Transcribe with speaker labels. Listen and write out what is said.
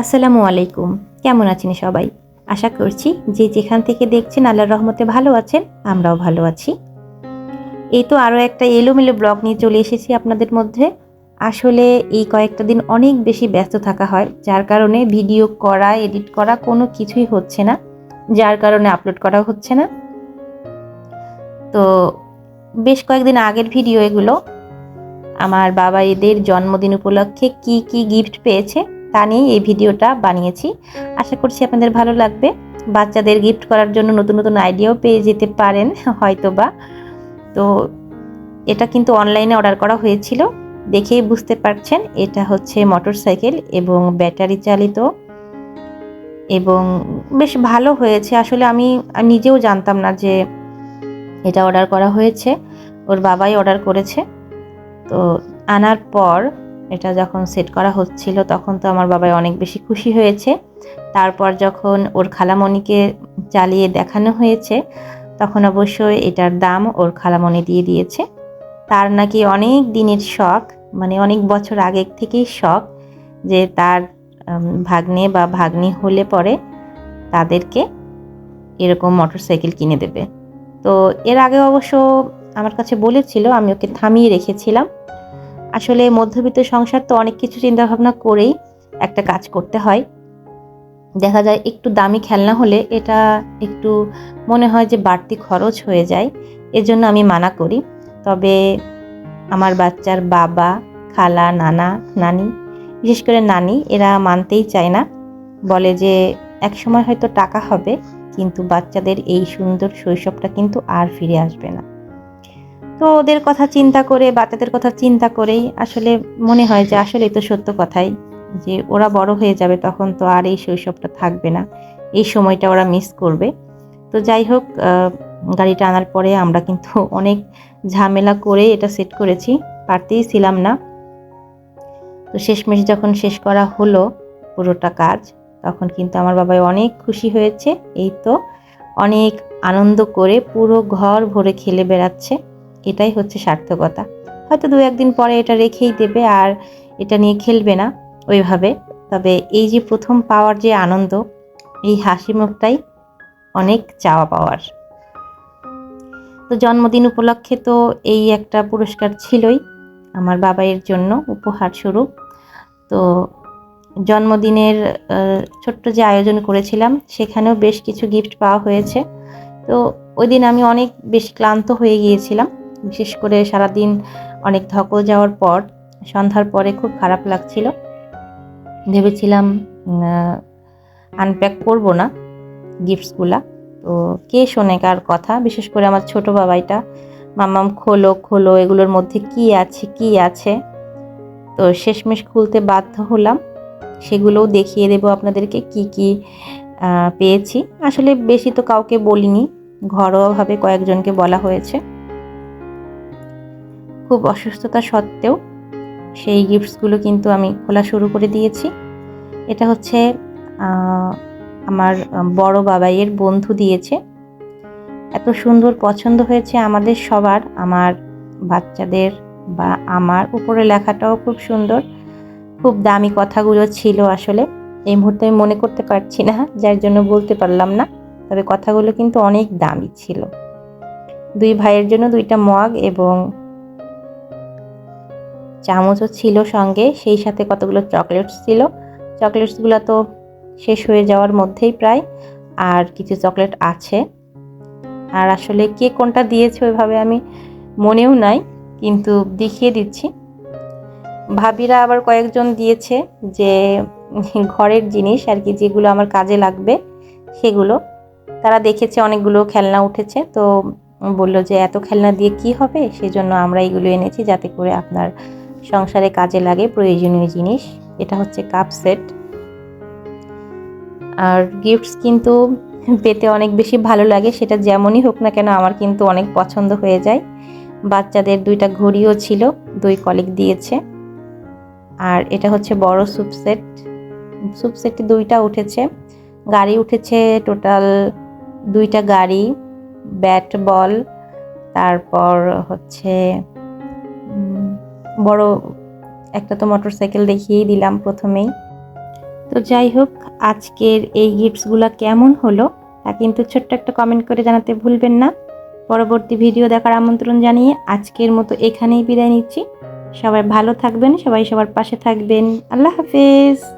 Speaker 1: আসসালামু আলাইকুম। কেমন আছেন সবাই? আশা করছি যে যেখান থেকে দেখছেন আল্লাহর রহমতে ভালো আছেন, আমরাও ভালো আছি। এই তো আরও একটা এলোমেলো ব্লগ নিয়ে চলে এসেছি আপনাদের মধ্যে। আসলে এই কয়েকটা দিন অনেক বেশি ব্যস্ত থাকা হয়, যার কারণে ভিডিও করা, এডিট করা কোনো কিছুই হচ্ছে না, যার কারণে আপলোড করা হচ্ছে না। তো বেশ কয়েকদিন আগের ভিডিও এগুলো। আমার বাবা এদের জন্মদিন উপলক্ষে কি কি গিফট পেয়েছে তা এই ভিডিওটা বানিয়েছি। আশা করছি আপনাদের ভালো লাগবে। বাচ্চাদের গিফট করার জন্য নতুন নতুন আইডিয়াও পেয়ে যেতে পারেন হয়তো বা তো এটা কিন্তু অনলাইনে অর্ডার করা হয়েছিল। দেখেই বুঝতে পারছেন, এটা হচ্ছে মোটরসাইকেল এবং ব্যাটারি চালিত। এবং বেশ ভালো হয়েছে। আসলে আমি নিজেও জানতাম না যে এটা অর্ডার করা হয়েছে। ওর বাবাই অর্ডার করেছে। তো আনার পর এটা যখন সেট করা হচ্ছিল, তখন তো আমার বাবাই অনেক বেশি খুশি হয়েছে। তারপর যখন ওর খালামণিকে চালিয়ে দেখানো হয়েছে, তখন অবশ্যই এটার দাম ওর খালামণি দিয়ে দিয়েছে। তার নাকি অনেক দিনের শখ মানে অনেক বছর আগে থেকেই শখ, যে তার ভাগ্নে বা ভাগ্নি হলে পরে তাদেরকে এরকম মোটরসাইকেল কিনে দেবে। তো এর আগে অবশ্য আমার কাছে বলেছিল, আমি ওকে থামিয়ে রেখেছিলাম। আসলে মধ্যবিত্ত সংসার তো অনেক কিছু চিন্তাভাবনা করেই একটা কাজ করতে হয়। দেখা যায় একটু দামি খেলনা হলে এটা একটু মনে হয় যে বাড়তি খরচ হয়ে যায়, এজন্য আমি মানা করি। তবে আমার বাচ্চার বাবা, খালা, নানা, নানি, বিশেষ করে নানি, এরা মানতেই চায় না। বলে যে এক সময় হয়তো টাকা হবে, কিন্তু বাচ্চাদের এই সুন্দর শৈশবটা কিন্তু আর ফিরে আসবে না। তো ওদের কথা চিন্তা করে, বাচ্চাদের কথা চিন্তা করেই আসলে মনে হয় যে আসলে তো সত্য কথাই যে ওরা বড় হয়ে যাবে তখন তো আর এই শৈশবটা থাকবে না। এই সময়টা ওরা মিস করবে। তো যাই হোক গাড়িটা আনার পরে আমরা কিন্তু অনেক ঝামেলা করে এটা সেট করেছি। পারতেই ছিলাম না। তো শেষমেশ যখন শেষ করা হলো পুরোটা কাজ, তখন কিন্তু আমার বাবাই অনেক খুশি হয়েছে। এই তো অনেক আনন্দ করে পুরো ঘর ভরে খেলে বেড়াচ্ছে। এটাই হচ্ছে সার্থকতা। হয়তো দু একদিন পরে এটা রেখেই দেবে আর এটা নিয়ে খেলবে না ওইভাবে। তবে এই যে প্রথম পাওয়ার যে আনন্দ, এই হাসি মুখটাই অনেক চাওয়া পাওয়ার। তো জন্মদিন উপলক্ষে তো এই একটা পুরস্কার ছিলই আমার বাবাইয়ের জন্য উপহার স্বরূপ। তো জন্মদিনের ছোট্ট যে আয়োজন করেছিলাম সেখানেও বেশ কিছু গিফট পাওয়া হয়েছে। তো ওই দিন আমি অনেক বেশি ক্লান্ত হয়ে গিয়েছিলাম। বিশেষ করে সারাদিন অনেক ধকল যাওয়ার পর সন্ধ্যার পরে খুব খারাপ লাগছিল। ভেবেছিলাম আনপ্যাক করব না গিফটসগুলা তো কে শোনে কার কথা? বিশেষ করে আমার ছোট বাবাইটা মামাম খোলো খোলো, এগুলোর মধ্যে কি আছে কি আছে? তো শেষমেশ খুলতে বাধ্য হলাম। সেগুলোও দেখিয়ে দেব আপনাদেরকে কি কি পেয়েছি। আসলে বেশি তো কাউকে বলিনি, ঘরোয়াভাবে কয়েকজনকে বলা হয়েছে। খুব অসুস্থতা সত্ত্বেও সেই গিফটসগুলো কিন্তু আমি খোলা শুরু করে দিয়েছি। এটা হচ্ছে আমার বড় বাবাইয়ের বন্ধু দিয়েছে। এত সুন্দর পছন্দ হয়েছে আমাদের সবার। আমার বাচ্চাদের বা আমার উপরে লেখাটাও খুব সুন্দর। খুব দামি কথাগুলো ছিল আসলে। এই মুহূর্তে আমি মনে করতে পারছি না, যার জন্য বলতে পারলাম না। তবে কথাগুলো কিন্তু অনেক দামি ছিল। দুই ভাইয়ের জন্য দুইটা মগ এবং চামচও ছিল সঙ্গে, সেই সাথে কতগুলো চকলেটস ছিল। চকলেটসগুলো তো শেষ হয়ে যাওয়ার মধ্যেই প্রায়, আর কিছু চকলেট আছে। আর আসলে কে কোনটা দিয়েছে ওইভাবে আমি মনেও নাই, কিন্তু দেখিয়ে দিচ্ছি। ভাবিরা আবার কয়েকজন দিয়েছে যে, ঘরের জিনিস আর কি যেগুলো আমার কাজে লাগবে, সেগুলো। তারা দেখেছে অনেকগুলো খেলনা উঠেছে, তো বলল যে এত খেলনা দিয়ে কি হবে? সেজন্য আমরা এগুলো এনেছি যাতে করে আপনার সংসারে কাজে লাগে প্রয়োজনীয় জিনিস, এটা হচ্ছে কাপ সেট আর গিফটস কিন্তু পেতে অনেক বেশি ভালো লাগে, সেটা যেমনই হোক না কেন আমার কিন্তু অনেক পছন্দ হয়ে যায়। বাচ্চাদের দুইটা ঘড়িও ছিল, দুই কলিক দিয়েছে। আর এটা হচ্ছে বড় স্যুপ সেট স্যুপ সেটটি দুইটা উঠেছে। গাড়ি উঠেছে টোটাল দুইটা গাড়ি ব্যাট বল তারপর হচ্ছে বড় একটা তো মোটরসাইকেল দেখিয়েই দিলাম প্রথমেই। তো যাই হোক, আজকের এই গিফটসগুলো কেমন হলো, তা কিন্তু ছোট্ট একটা কমেন্ট করে জানাতে ভুলবেন না। পরবর্তী ভিডিও দেখার আমন্ত্রণ জানিয়ে আজকের মতো এখানেই বিদায় নিচ্ছি। সবাই ভালো থাকবেন, সবাই সবার পাশে থাকবেন। আল্লাহ হাফেজ!